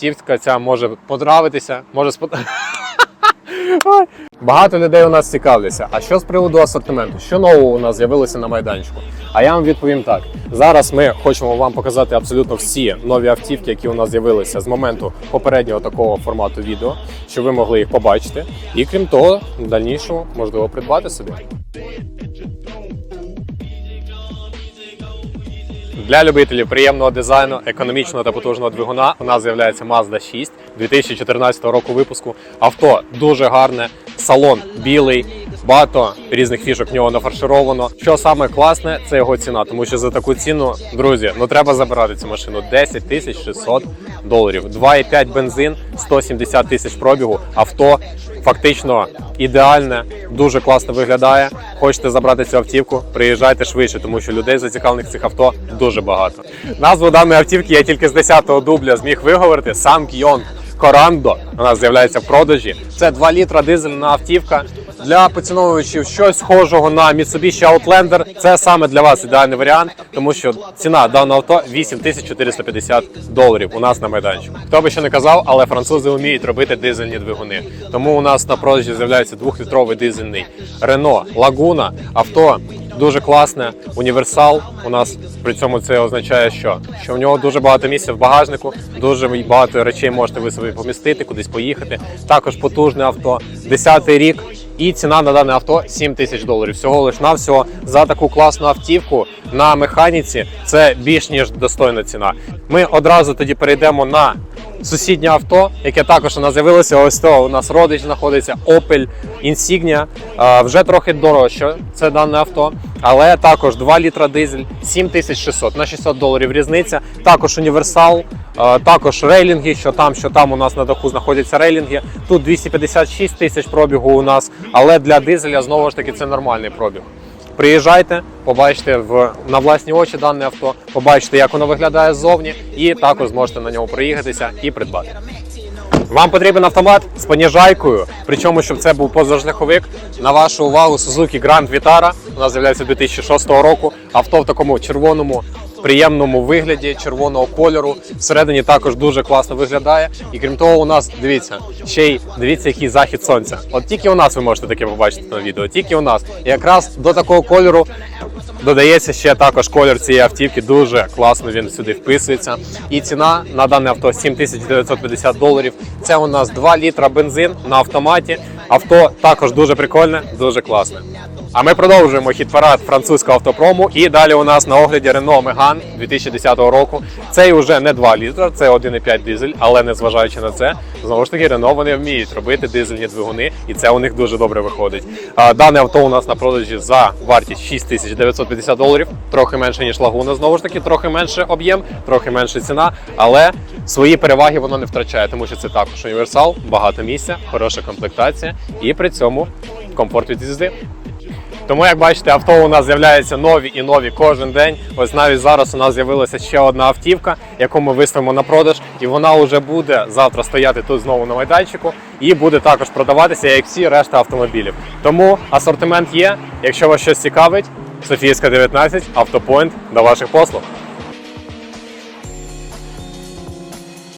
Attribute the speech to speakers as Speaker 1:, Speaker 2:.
Speaker 1: автівка ця може подравитися, може спод... Багато людей у нас цікавляться. А що з приводу асортименту? Що нового у нас з'явилося на майданчику? А я вам відповім так: зараз ми хочемо вам показати абсолютно всі нові автівки, які у нас з'явилися з моменту попереднього такого формату відео, щоб ви могли їх побачити. І крім того, в дальнішому можливо придбати собі. Для любителів приємного дизайну, економічного та потужного двигуна у нас з'являється Mazda 6 2014 року випуску. Авто дуже гарне, салон білий, багато різних фішок в нього нафаршировано. Що саме класне, це його ціна, тому що за таку ціну, друзі, ну треба забирати цю машину 10 тисяч 600 доларів. 2,5 бензин, 170 тисяч пробігу. Авто фактично ідеальне, дуже класно виглядає. Хочете забрати цю автівку, приїжджайте швидше, тому що людей зацікавлених цих авто дуже багато. Назву даної автівки я тільки з 10-го дубля зміг виговорити. Сам Кйонг Корандо у нас з'являється в продажі. Це 2 літра дизельна автівка. Для поціновувачів щось схожого на Mitsubishi Outlander. Це саме для вас ідеальний варіант, тому що ціна даного авто 8450 доларів у нас на майданчику. Хто би ще не казав, але французи вміють робити дизельні двигуни. Тому у нас на продажі з'являється двохлітровий дизельний Renault Laguna. Авто дуже класне, універсал. У нас при цьому це означає, що, що в нього дуже багато місця в багажнику, дуже багато речей можете ви собі помістити, кудись поїхати. Також потужне авто, 10-й рік. І ціна на дане авто 7 тисяч доларів. Всього лиш навсього за таку класну автівку на механіці. Це більш ніж достойна ціна. Ми одразу тоді перейдемо на сусіднє авто, яке також у нас з'явилося. Ось то у нас родич знаходиться Opel Insignia. Вже трохи дорожче це дане авто, але також 2 літра дизель, 7600 на 600 доларів різниця. Також універсал, також рейлінги, що там, що там у нас на даху знаходяться рейлінги. Тут 256 тисяч пробігу у нас, але для дизеля знову ж таки це нормальний пробіг. Приїжджайте, побачите в на власні очі дане авто, побачите, як воно виглядає ззовні, і також зможете на ньому проїхатися і придбати. Вам потрібен автомат з поніжайкою, причому щоб це був позашляховик. На вашу увагу Suzuki Grand Vitara. У нас з'являється 2006 року. Авто в такому червоному. Приємному вигляді червоного кольору всередині також дуже класно виглядає. І крім того, у нас дивіться ще й дивіться, який захід сонця. От тільки у нас ви можете таке побачити на відео. Тільки у нас. І якраз до такого кольору додається ще також колір цієї автівки. Дуже класно він сюди вписується. І ціна на дане авто 7950 доларів. Це у нас 2 літра бензин на автоматі. Авто також дуже прикольне, дуже класне. А ми продовжуємо хіт-парад французького автопрому. І далі у нас на огляді Renault Megane 2010 року. Цей уже не 2 літра, це 1,5 дизель, але незважаючи на це, знову ж таки, Renault вони вміють робити дизельні двигуни, і це у них дуже добре виходить. А, Дане авто у нас на продажі за вартість 6950 доларів, трохи менше ніж лагуна. Знову ж таки, трохи менше об'єм, трохи менше ціна, але свої переваги воно не втрачає, тому що це також універсал, багато місця, хороша комплектація і при цьому комфорт від їзди. Тому, як бачите, авто у нас з'являються нові і нові кожен день. Ось навіть зараз у нас з'явилася ще одна автівка, яку ми виставимо на продаж, і вона вже буде завтра стояти тут знову на майданчику і буде також продаватися, як всі решта автомобілів. Тому асортимент є. Якщо вас щось цікавить, Софійська 19, автопойнт до ваших послуг.